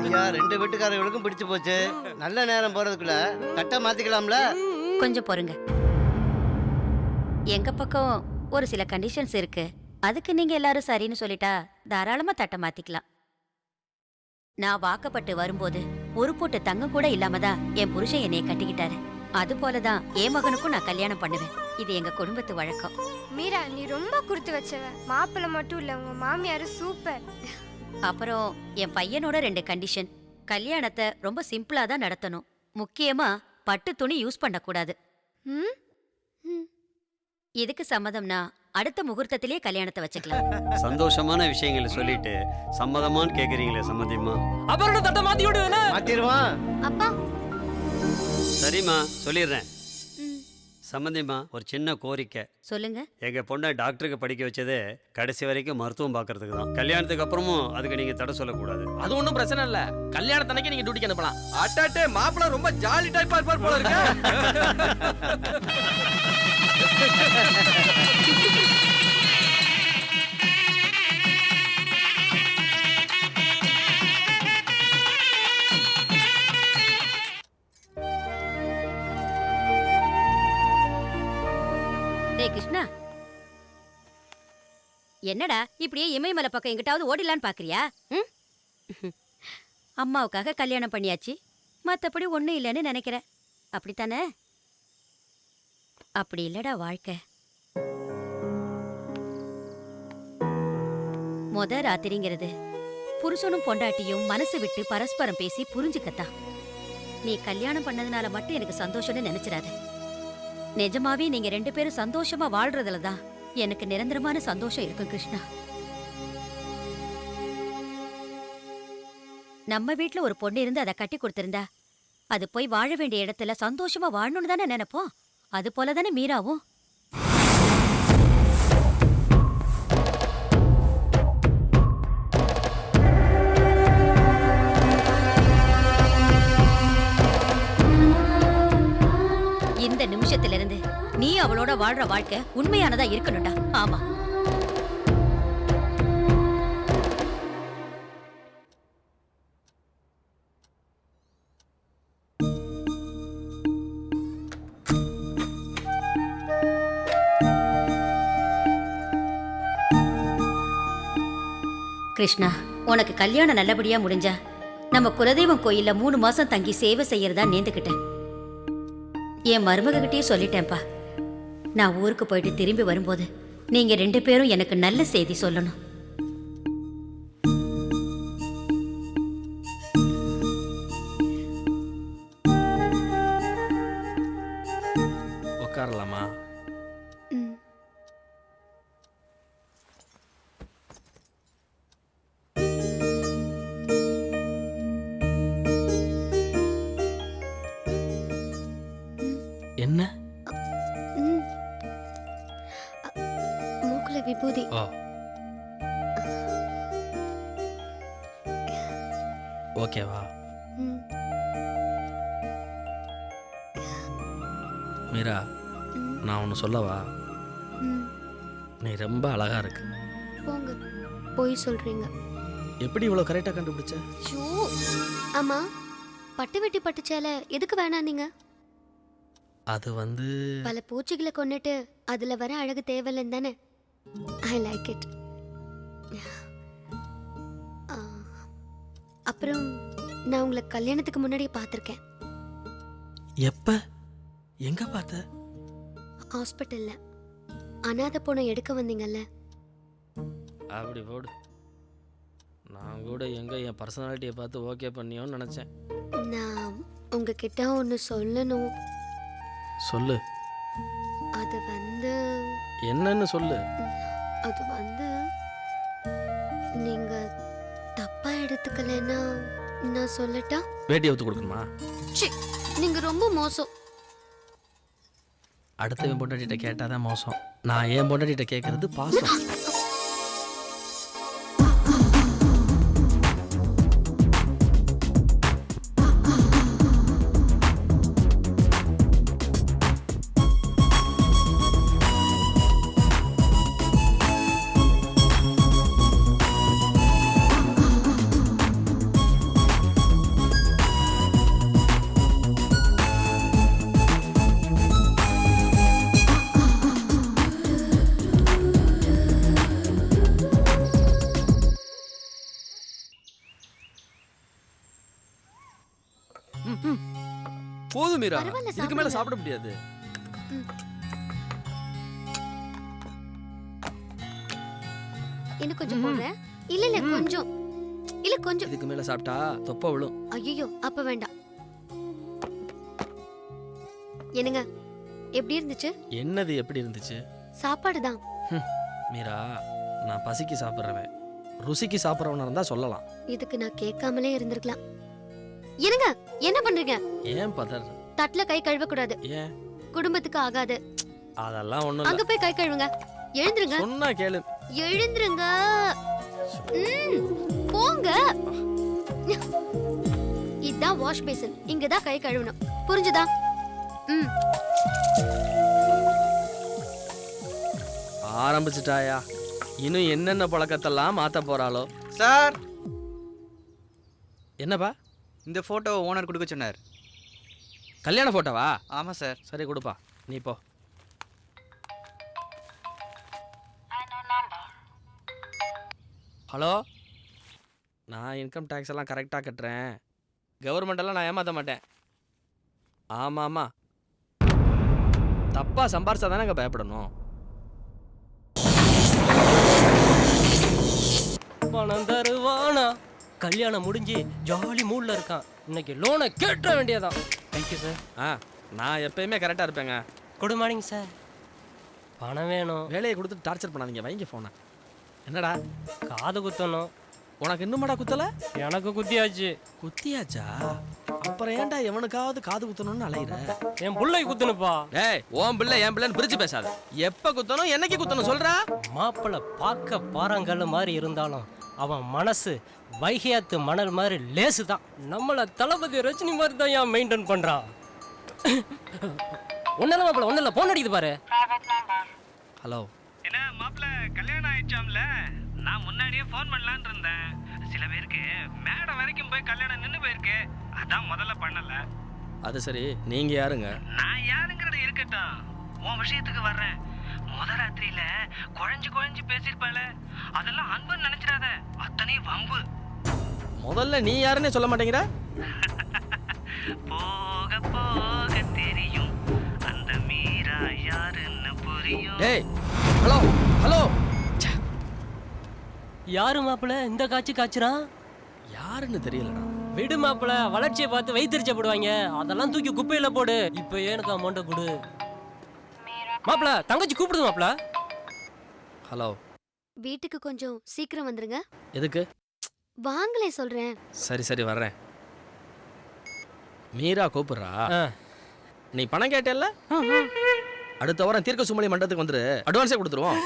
ஐயா ரெண்டு வீட்டுக்காரங்களுக்கும் பிடிச்சு போச்சு. நல்ல நேரம் போறதுக்குள்ள கட்ட மாத்திக்கலாம்ல? கொஞ்சம் பொறுங்க. எங்க பக்கம் ஒரு சில கண்டிஷன்ஸ் இருக்கு. அதுக்கு நீங்க எல்லாரும் சரின்னு சொல்லிட்டா தாராளமா தட்ட மாத்திக்கலாம். நான் வாக்கப்பட்டு வரும்போது ஒரு போட்டு தங்கம் கூட இல்லாம தான் என் புருஷன் என்னைய கட்டிக்கிட்டாரு. அது போலதான் என் மகனுக்கும் நான் கல்யாணம் பண்ணுவேன். இது எங்க குடும்பத்து வழக்கம். மீரா நீ ரொம்ப கொடுத்து வச்சவ. மாப்பிள்ளை மட்டும் இல்ல உங்க மாமியாரு சூப்பர். அப்புறம் என் பையனோட ரெண்டு கண்டிஷன் கல்யாணத்தை ரொம்ப சிம்பிளா தான் நடத்தணும். முக்கியமா பட்டு துணி யூஸ் பண்ணக்கூடாது. ம்? ம். இதுக்கு சம்மதம்னா அடுத்த முகூர்த்தத்திலேயே கல்யாணத்தை வச்சுக்கலாம். சந்தோஷமான விஷயங்களை சொல்லிட்டு சம்மதமான்னு கேக்குறீங்களே சம்மதிமா அப்புறம் தட்டை மாத்தி விடுவேனா மாத்திருவான் அப்பா. சரிம்மா சொல்லிடுறேன். சம்மந்திம்மா ஒரு சின்ன கோரிக்கை. சொல்லுங்க. எங்க பொண்ணை டாக்டருக்கு படிக்க வச்சதே கடைசி வரைக்கும் மருத்துவம் பார்க்கறதுக்கு தான். கல்யாணத்துக்கு அப்புறமும் அதுக்கு நீங்க தடை சொல்லக்கூடாது. அது ஒண்ணும் பிரச்சனை இல்ல. கல்யாணத்தன்னைக்கு நீங்க டியூட்டிக்கு அனுப்பலாம். அட்டாட்டே மாப்பிள ரொம்ப ஜாலி டைப்பா இருப்பார் போல இருக்கு. என்னடா இப்படியே இமயமலை பக்கம் எங்கிட்டாவது ஓடிலான்னு பாக்குறியா? ம்? அம்மாவுக்காக கல்யாணம் பண்ணியாச்சு. மத்தபடி ஒன்றும் இல்லைன்னு நினைக்கிறேன். அப்படித்தானே? அப்படி இல்லடா வாழ்க்கை. முத ராத்திரிங்கிறது. புருஷனும் பொண்டாட்டியும் மனசு விட்டு பரஸ்பரம் பேசி புரிஞ்சுக்கத்தான் நீ கல்யாணம் பண்ணதுனால மட்டும் எனக்கு சந்தோஷம்னு நினைச்சிடாத. நிஜமாவே நீங்க ரெண்டு பேரும் சந்தோஷமா வாழ்றதுல தான் எனக்கு நிரந்தரமான சந்தோஷம் இருக்கும் கிருஷ்ணா. நம்ம வீட்ல ஒரு பொண்ணு இருந்து அதை கட்டி கொடுத்திருந்தா அது போய் வாழ வேண்டிய இடத்துல சந்தோஷமா வாழணும்னு தானே நினைப்போம்? அது போல தானே மீராவும்? வாழ்ற வாழ்க்கை உண்மையானதா இருக்கணும்டா. ஆமா. கிருஷ்ணா உனக்கு கல்யாணம் நல்லபடியா முடிஞ்சா நம்ம குலதெய்வம் கோயில்ல மூணு மாசம் தங்கி சேவை செய்யறதா நேர்ந்துக்கிட்டேன் என் மருமகிட்டயே சொல்லிட்டேன்ப்பா. நான் ஊருக்கு போயிட்டு திரும்பி வரும்போது நீங்க ரெண்டு பேரும் எனக்கு நல்ல செய்தி சொல்லணும். விபூதி. ஓகேவா ம். மீரா. நான் ஒன்று சொல்லவா? ம். நீ ரொம்ப அழகா இருக்கு. போங்க. போய் சொல்றீங்க. எப்படி இவ்வளோ கரெக்டாக கண்டுபிடிச்ச? ஷூ ஆமா. பட்டு வெட்டி பட்டு சேலை எதுக்கு வேணாம் நீங்க? அது வந்து பல பூச்சிகளை கொன்னுட்டு அதுல வர அழகு தேவையில்லைன்னு தானே? ஐ லைக் இட் அப்புறம் நான் உங்களை கல்யாணத்துக்கு முன்னாடியே பார்த்துருக்கேன். எப்ப? எங்க பார்த்த? ஹாஸ்பிட்டல்ல அனாதை பொண்ணை எடுக்க வந்தீங்கல்ல? அப்படி போடு. நான் கூட எங்க என் பர்சனாலிட்டியை பார்த்து ஓகே பண்ணியோன்னு நினச்சேன். நான் உங்ககிட்ட ஒன்று சொல்லணும். சொல்லு. அது வந்து என்னன்னு சொல்லு. அது வந்து நீங்க தப்பா எடுத்துக்கலைன்னா நான் சொல்லட்டா? வேட்டி ஊத்து கொடுக்கணுமா? சி நீங்க ரொம்ப மோசம். அடுத்தவன் பொண்டாட்டிகிட்ட கேட்டாதான் மோசம். நான் என் பொண்டாட்டிகிட்ட கேட்கறது பாசம். போதும் மீரா. பரவாயில்ல, இதுக்கு மேல. சாப்பிட முடியாது. இன்னும் கொஞ்சம் போடுறேன். இல்ல இல்ல கொஞ்சம். இல்ல கொஞ்சம். இதுக்கு மேல சாப்பிட்டா தொப்ப விழும். ஐயோ அப்ப வேண்டாம். என்னங்க எப்படி இருந்துச்சு? என்னது எப்படி இருந்துச்சு? சாப்பாடு தான். மீரா நான் பசிக்கு சாப்பிட்றவன். ருசிக்கு சாப்பிட்றவனா இருந்தா சொல்லலாம். இதுக்கு நான் கேட்காமலே இருந்திருக்கலாம். என்னங்க என்ன பண்றீங்க? ஏன் பதர் தட்டுல கை கழுவ கூடாது ஏன்? குடும்பத்துக்கு ஆகாது. அதெல்லாம் ஒண்ணும் அங்க போய் கை கழுவுங்க. எழுந்துருங்க. சொன்னா கேளு. எழுந்துருங்க. ம், போங்க. இதான் வாஷ் பேசன். இங்க தான் கை கழுவணும். புரிஞ்சுதா? ம். ஆரம்பிச்சிட்டாயா? இன்னும் என்னென்ன பழக்கத்தெல்லாம் மாத்த போறாளோ? சார்! என்னப்பா? இந்த ஃபோட்டோ ஓனர் கொடுக்க சொன்னார். கல்யாண போட்டோவா? ஆமாம் சார். சரி கொடுப்பா. நீ போ. ஹலோ? நான் இன்கம் டேக்ஸ் எல்லாம் கரெக்டாக கட்டுறேன். கவர்மெண்ட் எல்லாம் நான் ஏமாற்ற மாட்டேன். ஆமாம் ஆமாம் தப்பாக சம்பாரிச்சா தானே பயப்படணும். பணம் தருவானா? கல்யாணம் முடிஞ்சு ஜாலி மூட்ல இருக்கான். இன்னைக்கு லோனை கேட்ட வேண்டியதான் தேங்க்யூ சார் ஆ நான் எப்பயுமே கரெக்டாக இருப்பேங்க. குட் மார்னிங் சார் பணம் வேணும். வேலையை கொடுத்து டார்ச்சர் பண்ணாதீங்க வைங்க ஃபோனை என்னடா? காது குத்தணும். உனக்கு இன்னுமாடா குத்தலை? எனக்கு குத்தியாச்சு. குத்தியாச்சா? அப்புறம் ஏன்டா எவனுக்காவது காது குத்தணும்னு அலையிற? என் புள்ளை குத்துனுப்பா ஏய் உன் பிள்ளை என் பிள்ளைன்னு பிரிச்சு பேசாத. எப்ப குத்தணும் என்னைக்கு குத்தணும் சொல்றா? மாப்பிள்ளை பார்க்க பாறாங்கல்ல மாதிரி இருந்தாலும் அவன் மனசு வைகையாத்து மணல் மாதிரி லேசு தான் நம்மள தளபதி ரஜினி மாதிரி தான் ஏன் மெயின்டைன் பண்றான்? ஒன்னும் மாப்பிள்ள ஒன்னும் இல்லை போன் அடிக்குது பாரு. ஹலோ என்ன மாப்பிள்ள கல்யாணம் ஆயிடுச்சாம்ல? நான் முன்னாடியே ஃபோன் பண்ணலான்னு இருந்தேன். சில பேருக்கு மேடை வரைக்கும் போய் கல்யாணம் நின்று போயிருக்கு. அதான் முதல்ல பண்ணல. அது சரி நீங்க யாருங்க? நான் யாருங்கிறது இருக்கட்டும். உன் விஷயத்துக்கு வர்றேன். முத ராத்திரியில குழஞ்சு குழஞ்சு பேசியிருப்பாள. முதல்ல நீ யாருன்னே சொல்ல மாட்டேங்கிற? போக போக தெரியும். அந்த மீரா யாருன்னு புரியும். டேய் ஹலோ ஹலோ. யாரு மாப்பிள்ள இந்த காட்சி காய்ச்சுறான் யாருன்னு தெரியலடா. விடு மாப்பிள வளர்ச்சியை பார்த்து வைத்தறிச்சப்படுவாங்க அதெல்லாம் தூக்கி குப்பையில போடு. இப்போ எனக்கு அமௌண்ட்டை கொடு. மாப்பிள தங்கச்சி கூப்பிடுது மாப்பிள. ஹலோ. வீட்டுக்கு கொஞ்சம் சீக்கிரம் வந்துருங்க. எதுக்கு? வாங்களே சொல்றேன். சரி சரி வர்றேன். மீரா கூப்பிடுறா. ஆ. நீ பணம் கேட்டல்ல? அடுத்த வாரம் தீர்க்க சுமலி மண்டபத்துக்கு வந்துரு. அட்வான்ஸே கொடுத்துருவோம்.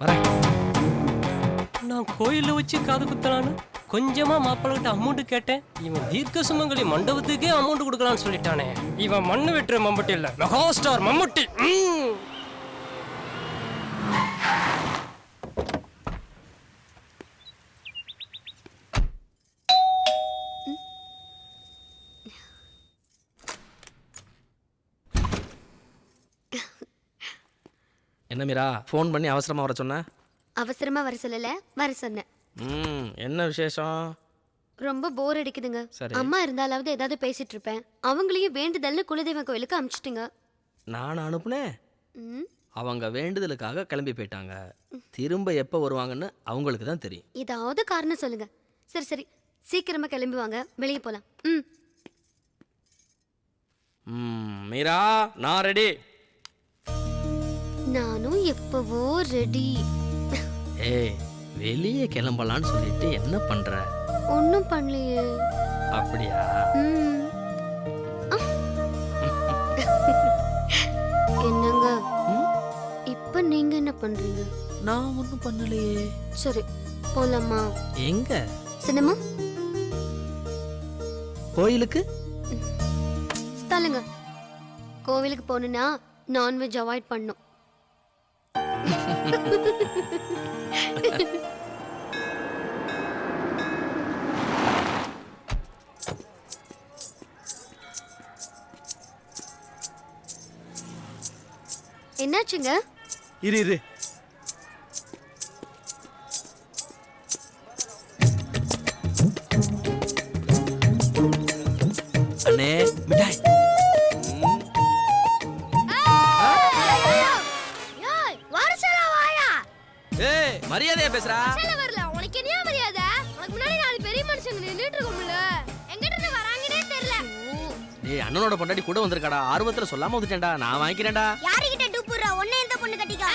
வரேன் நான் கோயில்ல வச்சு காது குத்தலான்னு கொஞ்சமா மாப்பிள்ளைகிட்ட அமௌண்ட் கேட்டேன். இவன் தீர்க்க சுமங்கலி மண்டபத்துக்கே அமௌண்ட் கொடுக்கலான்னு சொல்லிட்டானே. இவன் மண்ணு வெட்டுற மம்முட்டி இல்ல. மெகா ஸ்டார் மம்முட்டி என்ன மீரா ஃபோன் பண்ணி அவசரமா வர சொன்ன? அவசரமா வர சொல்லல வர சொன்னேன். ம் என்ன விசேஷம்? ரொம்ப போர் அடிக்குதுங்க. சரி. அம்மா இருந்தாலாவது ஏதாவது பேசிட்டு இருப்பேன். அவங்களையும் வேண்டுதல்னு குலதெய்வம் கோயிலுக்கு அனுப்பிச்சிட்டுங்க நான் அனுப்புனேன். ம். அவங்க வேண்டுதலுக்காக கிளம்பி போயிட்டாங்க. திரும்ப எப்போ வருவாங்கன்னு அவங்களுக்கு தான் தெரியும். ஏதாவது காரணம் சொல்லுங்க. சரி சரி. சீக்கிரமா கிளம்பி வாங்க. வெளியே போலாம். ம். ம், மீரா நான் ரெடி நானும் எப்பவோ ரெடி ஏய் வெளியே கிளம்பலான்னு சொல்லிட்டு என்ன பண்ற? ஒன்றும் பண்ணலையே. அப்படியா? ம். என்னங்க? ம்? இப்ப நீங்க என்ன பண்றீங்க? நான் ஒன்றும் பண்ணலையே. சரி போலாமா? எங்க? சினிமா? கோயிலுக்கு? தள்ளுங்க. கோவிலுக்கு போகணுன்னா நான்வெஜ் அவாய்ட் பண்ணும். என்னாச்சுங்க? இரு இரு. பேசுறா? பஸ்ல வரல உனக்கு என்ன மரியாதை? உனக்கு முன்னாடி நாலு பெரிய மனுஷங்க நின்னுட்டு இருக்கோம்ல. எங்கிட்ட இருந்து வராங்கன்னே தெரியல. டேய் அண்ணனோட பொண்டாட்டி கூட வந்திருக்காடா. ஆர்வத்துல சொல்லாம வந்துட்டேன்டா. நான் வாங்கிக்கிறேன்டா. யாருகிட்ட டூப்புறா ஒண்ணே எந்த பொண்ணு கட்டிக்கா?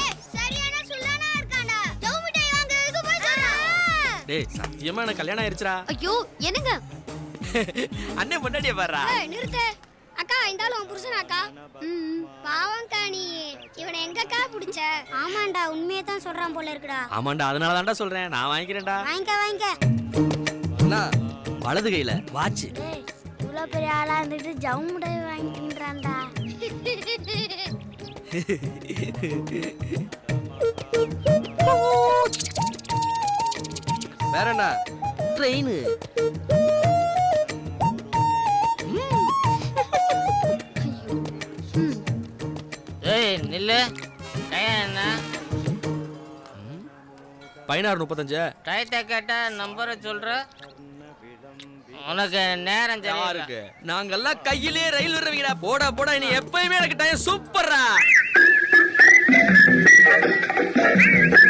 ஏய் சரியான சுல்லானா இருக்கான்டா. ஜவு மிட்டாய் வாங்குறதுக்கு போய் சொல்றான் டேய் சத்தியமா எனக்கு கல்யாணம் ஆயிருச்சுடா. ஐயோ என்னங்க? அண்ணன் பொண்டாட்டிய பாடுறா ஏய் நிறுத்து. ஆளு உன் புருஷன் அக்கா ம் பாவம்க்கா நீ இவனை எங்கக்கா பிடிச்ச? ஆமாண்டா உண்மையை தான் சொல்றான் போல இருக்குடா. ஆமாண்டா அதனால தான்டா சொல்றேன். நான் வாங்கிக்கிறேன்டா. வாங்கிக்க வாங்கிக்க. அண்ணா வலது கையில வாட்ச் இவ்வளோ பெரிய ஆளா இருந்துட்டு ஜவு மிட்டாய் வாங்கிக்கிறான்டா வேற என்ன ட்ரெயின் நில்லு என்ன? பதினாறு முப்பத்தஞ்சு. டயத்தை கேட்டா நம்பரை சொல்ற. உனக்கு நேரம் சரியில்லை. யாருக்கு? நாங்கெல்லாம் கையிலே ரயில் விடுறவங்கடா. போடா போடா. நீ எப்பயுமே எனக்கு டைம் சூப்பர்ரா